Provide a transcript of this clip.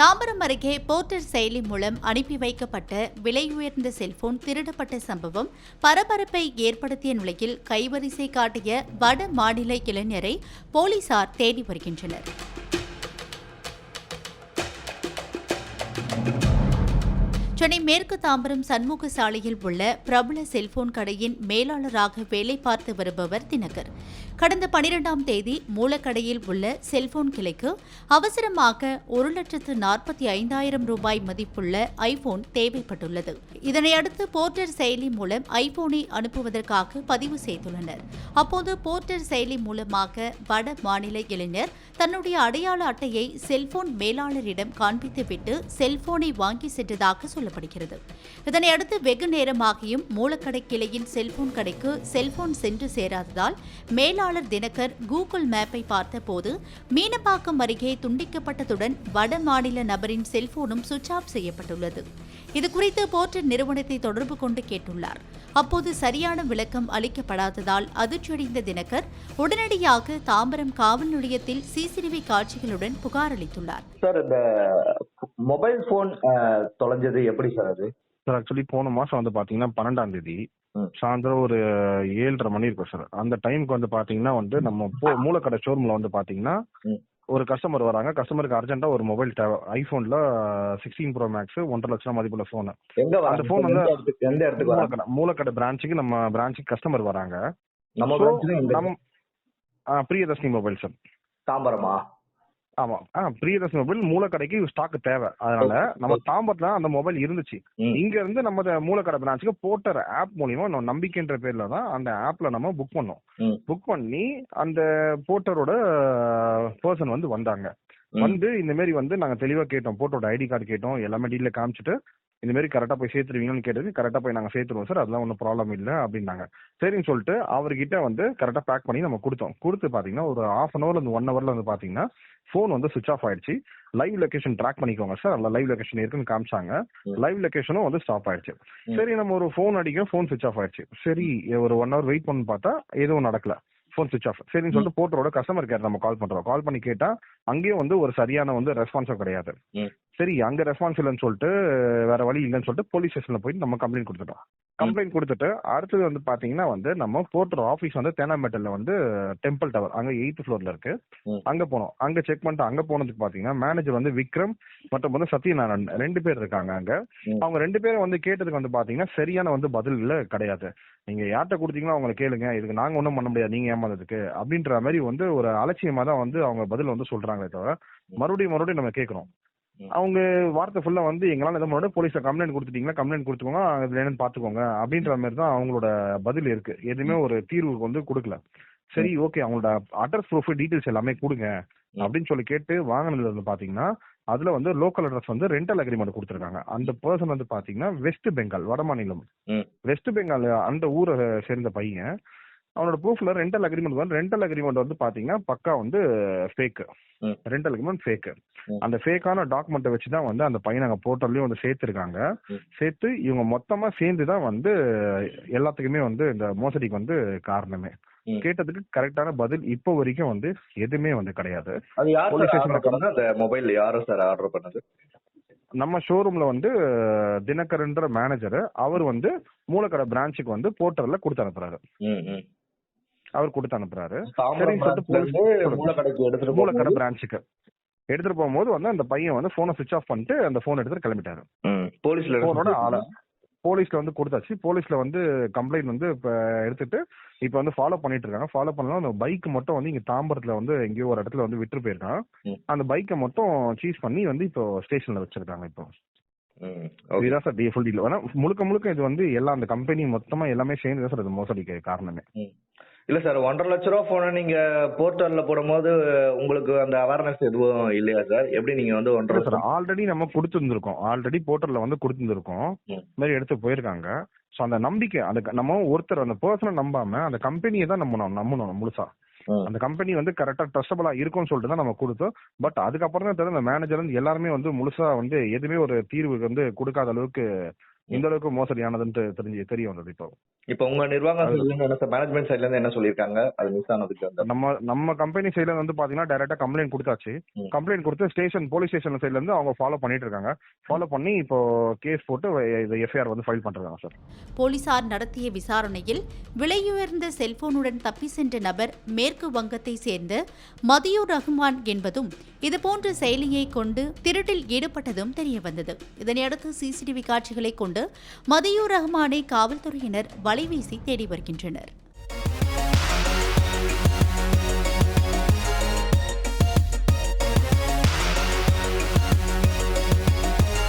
தாம்பரம் அருகே போர்ட்டர் செயலி மூலம் அனுப்பி வைக்கப்பட்ட விலையுயர்ந்த செல்போன் திருடப்பட்ட சம்பவம் பரபரப்பை ஏற்படுத்திய நிலையில் கைவரிசை காட்டிய வட மாநில இளைஞரை போலீசார் தேடி வருகின்றனர். சென்னை மேற்கு தாம்பரம் சண்முக சாலையில் உள்ள பிரபல செல்போன் கடையின் மேலாளராக வேலை பார்த்து வருபவர் தினகர். கடந்த பனிரெண்டாம் தேதி மூலக்கடையில் உள்ள செல்போன் கிளைக்கு அவசரமாக ஒரு லட்சத்து நாற்பத்தி ஐந்தாயிரம் ரூபாய் மதிப்புள்ள ஐபோன் தேவைப்பட்டுள்ளது. இதனையடுத்து போர்ட்டர் செயலி மூலம் ஐபோனை அனுப்புவதற்காக பதிவு செய்துள்ளனர். அப்போது போர்ட்டர் செயலி மூலமாக வட மாநில இளைஞர் தன்னுடைய அடையாள அட்டையை செல்போன் மேலாளரிடம் காண்பித்துவிட்டு செல்போனை வாங்கி சென்றதாக சொல்லப்படுகிறது இதனையடுத்து வெகு நேரமாகியும் மூலக்கடை கிளையின் செல்போன் கடைக்கு செல்போன் சென்று சேராததால் மேலாளர் தினகர் கூகுள் மேப்பை பார்த்தபோது மீனப்பாக்கம் அருகே துண்டிக்கப்பட்டதுடன் வட மாநில நபரின் செல்போனும் சுவிட்ச் ஆஃப் செய்யப்பட்டுள்ளது. இதுகுறித்து போர்ட்டர் நிறுவனத்தை தொடர்பு கொண்டு கேட்டுள்ளார். அப்போது சரியான விளக்கம் அளிக்கப்படாததால் அதிர்ச்சியடைந்த தினகர் உடனடியாக தாம்பரம் காவல் நிலையத்தில் சிசிடிவி காட்சிகளுடன் புகார் அளித்துள்ளார். சார் இந்த மொபைல் போன் தொலைஞ்சது எப்படி சார் அது? சார் ஆக்சுவலி போன மாசம் வந்து பாத்தீங்கன்னா பன்னெண்டாம் தேதி. சாயந்தரம் ஒரு ஏழரை மணி இருக்கும் சார். அந்த டைம்க்கு வந்து பாத்தீங்கன்னா வந்து நம்ம மூலக்கடை ஷோரூம்ல வந்து பாத்தீங்கன்னா. ஒரு கஸ்டமர் வராங்க. கஸ்டமருக்கு அர்ஜென்ட்டா ஒரு மொபைல் தேவை. ஐபோன்ல சிக்ஸ்டீன் ப்ரோ மேக்ஸ் ஒன்றரை லட்சம் மதிப்புள்ள போன் அந்த சார்? வந்து- எந்த இடத்துக்கு மூலக்கடை மூலக்கடை பிரான்ச்சுக்கு நம்ம பிரான்ச்சுக்கு கஸ்டமர் வராங்க. நம்ம பிரியதர்ஷினி மொபைல் சார் தாம்பரமா? ஆமா. ஆ பிரியதர்ஷினி மொபைல் மூலக்கடைக்கு ஸ்டாக் தேவை. அதனால நம்ம தாம்பரத்துல அந்த மொபைல் இருந்துச்சு. இங்க இருந்து நம்ம மூலக்கடை பிரான்ச்சுக்கு போட்டர் ஆப் மூலியமா நம்ம நம்பிக்கைன்ற பேர்ல தான் அந்த ஆப்ல நம்ம புக் பண்ணோம். புக் பண்ணி அந்த போட்டரோட பர்சன் வந்து வந்தாங்க. வந்து இந்த மாதிரி வந்து நாங்க தெளிவா கேட்டோம். போட்டோட ஐடி கார்டு கேட்டோம். எல்லாமே டீல காமிச்சிட்டு இந்த மாதிரி கரெக்டா போய் சேர்த்துருவீங்கன்னு கேட்டது கரெக்டா போய் நாங்க சேர்த்துருவோம் சார் அதெல்லாம் ஒன்றும் ப்ராப்ளம் இல்லை அப்படின்னாங்க. சரின்னு சொல்லிட்டு அவர்கிட்ட வந்து கரெக்டா பேக் பண்ணி நம்ம கொடுத்தோம். கொடுத்து பாத்தீங்கன்னா ஒரு ஹாஃப் அன் ஹவர்ல இருந்து ஒன் ஹவர்ல வந்து பாத்தீங்கன்னா ஃபோன் வந்து சுவிச் ஆஃப் ஆயிடுச்சு. லைவ் லொகேஷன் ட்ராக் பண்ணிக்கோங்க சார் அதில் லைவ் லொகேஷன் இருக்குன்னு காமிச்சாங்க. லைவ் லொகேஷனும் வந்து ஸ்டாப் ஆயிடுச்சு. சரி நம்ம ஒரு ஃபோன் அடிக்கும் ஃபோன் சுவிச் ஆஃப் ஆயிடுச்சு. சரி ஒரு ஒன் ஹவர் வெயிட் பண்ணி பார்த்தா எதுவும் நடக்கல. ஃபோன் சுவிச் ஆஃப் சரின்னு சொல்லிட்டு போட்டரோட கஸ்டமர் கேர் நம்ம கால் பண்றோம். கால் பண்ணி கேட்டா அங்கேயும் வந்து ஒரு சரியான வந்து ரெஸ்பான்ஸும் கிடையாது. சரி அங்க ரெஸ்பான்ஸ் இல்லைன்னு சொல்லிட்டு வேற வழி இல்லைன்னு சொல்லிட்டு போலீஸ் ஸ்டேஷன்ல போயிட்டு நம்ம கம்ப்ளைண்ட் கொடுத்துட்டோம். கம்ப்ளைண்ட் கொடுத்துட்டு அடுத்தது வந்து பாத்தீங்கன்னா வந்து நம்ம போர்ட்டர் ஆஃபீஸ் வந்து தேனாம்பேட்டையில வந்து டெம்பிள் டவர் அங்க எயித் ஃப்ளோர்ல இருக்கு. அங்க போனோம். அங்க செக் பண்ணிட்டு அங்க போனதுக்கு பாத்தீங்கன்னா மேனேஜர் வந்து விக்ரம் மற்றும் வந்து சத்யநாராயண் ரெண்டு பேர் இருக்காங்க அங்க. அவங்க ரெண்டு பேரும் வந்து கேட்டதுக்கு வந்து பாத்தீங்கன்னா சரியான வந்து பதில் இல்ல கிடையாது. நீங்க யார்கிட்ட கொடுத்தீங்களோ அவங்களை கேளுங்க. இதுக்கு நாங்க ஒண்ணும் பண்ண முடியாது நீங்க ஏமாந்ததுக்கு. அப்படின்ற மாதிரி வந்து ஒரு அலட்சியமா தான் வந்து அவங்க பதில் வந்து சொல்றாங்களே தவிர மறுபடியும் மறுபடியும் நம்ம கேக்குறோம். ம். அவங்க வார்த்தை ஃபுல்லா வந்து எங்களால இதை முன்னாடி போலீஸ்ல கம்ப்ளைண்ட் கொடுத்துட்டீங்களா? கம்ப்ளைண்ட் கொடுத்துக்கோங்க அதுல என்னன்னு பாத்துக்கோங்க அப்படின்ற மாதிரி தான் அவங்களோட பதில் இருக்கு. எதுவுமே ஒரு தீர்வு வந்து கொடுக்கல. சரி ஓகே அவங்களோட அட்ரஸ் ப்ரூஃப் டீடைல்ஸ் எல்லாமே கொடுங்க. அப்படின்னு சொல்லி கேட்டு வாங்கினதுல வந்து பாத்தீங்கன்னா அதுல வந்து லோக்கல் அட்ரஸ் வந்து ரெண்டல் அக்ரிமெண்ட் கொடுத்துருக்காங்க. அந்த பர்சன் வந்து பாத்தீங்கன்னா வெஸ்ட் பெங்கால் வட மாநிலம். வெஸ்ட் பெங்கால் அந்த ஊரை சேர்ந்த பையன் அவனோட ப்ரூஃப்ல ரெண்டல் அக்ரிமெண்ட் வந்து ரெண்டல் அக்ரிமெண்ட் வந்து பாத்தீங்கன்னா பக்கா வந்து ஃபேக். Rental agreement fake. அந்த ஃபேக்கான டாக்குமெண்ட்டை வச்சு தான் வந்து அந்த பையன் அங்க போர்ட்டல்லையும் வந்து சேர்த்திருக்காங்க. சேர்த்து இவங்க மொத்தமா சேர்ந்து தான் வந்து எல்லாத்துக்குமே வந்து இந்த மோசடிக்கு வந்து காரணமே. கேட்டதுக்கு கரெக்டான பதில் இப்போ வரைக்கும் வந்து எதுவுமே வந்து கிடையாது. மொபைல் யாரு சார் ஆர்டர் பண்ணது? நம்ம ஷோரூம்ல வந்து தினகரன்ற மேனேஜர் அவர் வந்து மூலக்கடை பிரான்ச்சுக்கு வந்து போர்ட்டர்ல கொடுத்து அனுப்புறாரு. அவர் கொடுத்து அனுப்புறாரு. சரின்னு சொல்லிட்டு மூலக்கடைக்கு எடுத்துட்டு மூலக்கடை பிரான்ச்சுக்கு எடுத்துட்டு போகும்போது வந்து அந்த பையன் வந்து போனை சுவிச் ஆஃப் பண்ணிட்டு அந்த போன் எடுத்துட்டு கிளம்பிட்டாரு. போலீஸ்ல போனோட ஆள. போலீஸ்ல வந்து கொடுத்தாச்சு. போலீஸ்ல வந்து கம்ப்ளைண்ட் வந்து இப்ப எடுத்துட்டு இப்ப வந்து ஃபாலோ பண்ணிட்டு இருக்காங்க. ஃபாலோ பண்ணலாம் அந்த பைக் மட்டும் வந்து இங்க தாம்பரத்துல வந்து எங்கேயோ ஒரு இடத்துல வந்து விட்டு போயிருக்கான். அந்த பைக்கை மட்டும் சீஸ் பண்ணி வந்து இப்போ ஸ்டேஷன்ல வச்சிருக்காங்க இப்போ. இதுதான் சார் ஃபுல் டீல் முழுக்க முழுக்க இது வந்து எல்லாம் அந்த கம்பெனி மொத்தமா எல்லாமே சேர்ந்து தான் சார் இது மோசடிக்கு காரணமே. இல்ல சார் ஒன்றரை லட்ச ரூபா போனை நீங்க போர்ட்டல்ல போடும்போது உங்களுக்கு அந்த அவேர்னஸ் எதுவும் இல்லையா சார்? எப்படி நீங்க வந்து ஒன்றரை சார் ஆல்ரெடி நம்ம கொடுத்துருந்துருக்கோம். ஆல்ரெடி போர்ட்டல்ல வந்து கொடுத்துருந்துருக்கோம். மாதிரி எடுத்து போயிருக்காங்க. ஸோ அந்த நம்பிக்கை அந்த நம்ம ஒருத்தர் அந்த பர்சனை நம்பாம அந்த கம்பெனியை தான் நம்பணும் நம்பணும் முழுசா. அந்த கம்பெனி வந்து கரெக்டா ட்ரஸ்டபிளா இருக்கும்னு சொல்லிட்டு தான் நம்ம கொடுத்தோம் பட் அதுக்கப்புறம் தான் தெரியும் அந்த மேனேஜர் வந்து எல்லாருமே வந்து முழுசா வந்து எதுவுமே ஒரு தீர்வு வந்து கொடுக்காத அளவுக்கு இந்த அளவுக்கு மோசடியானதுன்னு தெரிஞ்சு தெரிய வந்தது இப்போ. இப்போ உங்க நிர்வாகம் மேனேஜ்மெண்ட் சைட்ல இருந்து என்ன சொல்லியிருக்காங்க? அது மிஸ் ஆனதுக்கு நம்ம நம்ம கம்பெனி சைடுல வந்து பாத்தீங்கன்னா டைரக்டா கம்ப்ளைண்ட் கொடுத்தாச்சு. கம்ப்ளைண்ட் கொடுத்து ஸ்டேஷன் போலீஸ் ஸ்டேஷன் சைடுல இருந்து அவங்க ஃபாலோ பண்ணிட்டு இருக்காங்க. ஃபாலோ பண்ணி இப்போ கேஸ் போட்டு இது எஃப்ஐஆர் வந்து ஃபைல் பண்றாங்க சார் போலீசார் நடத்திய விசாரணையில் விலையுயர்ந்த செல்போனுடன் தப்பி சென்ற நபர் மேற்கு வங்கத்தை சேர்ந்த மதியூர் ரஹ்மான் என்பதும் இதுபோன்ற செயலியை கொண்டு திருட்டில் ஈடுபட்டதும் தெரியவந்தது இதனையடுத்து சிசிடிவி காட்சிகளை கொண்டு மதியூர் ரஹ்மானை காவல்துறையினர் வலைவீசி தேடி வருகின்றனர்.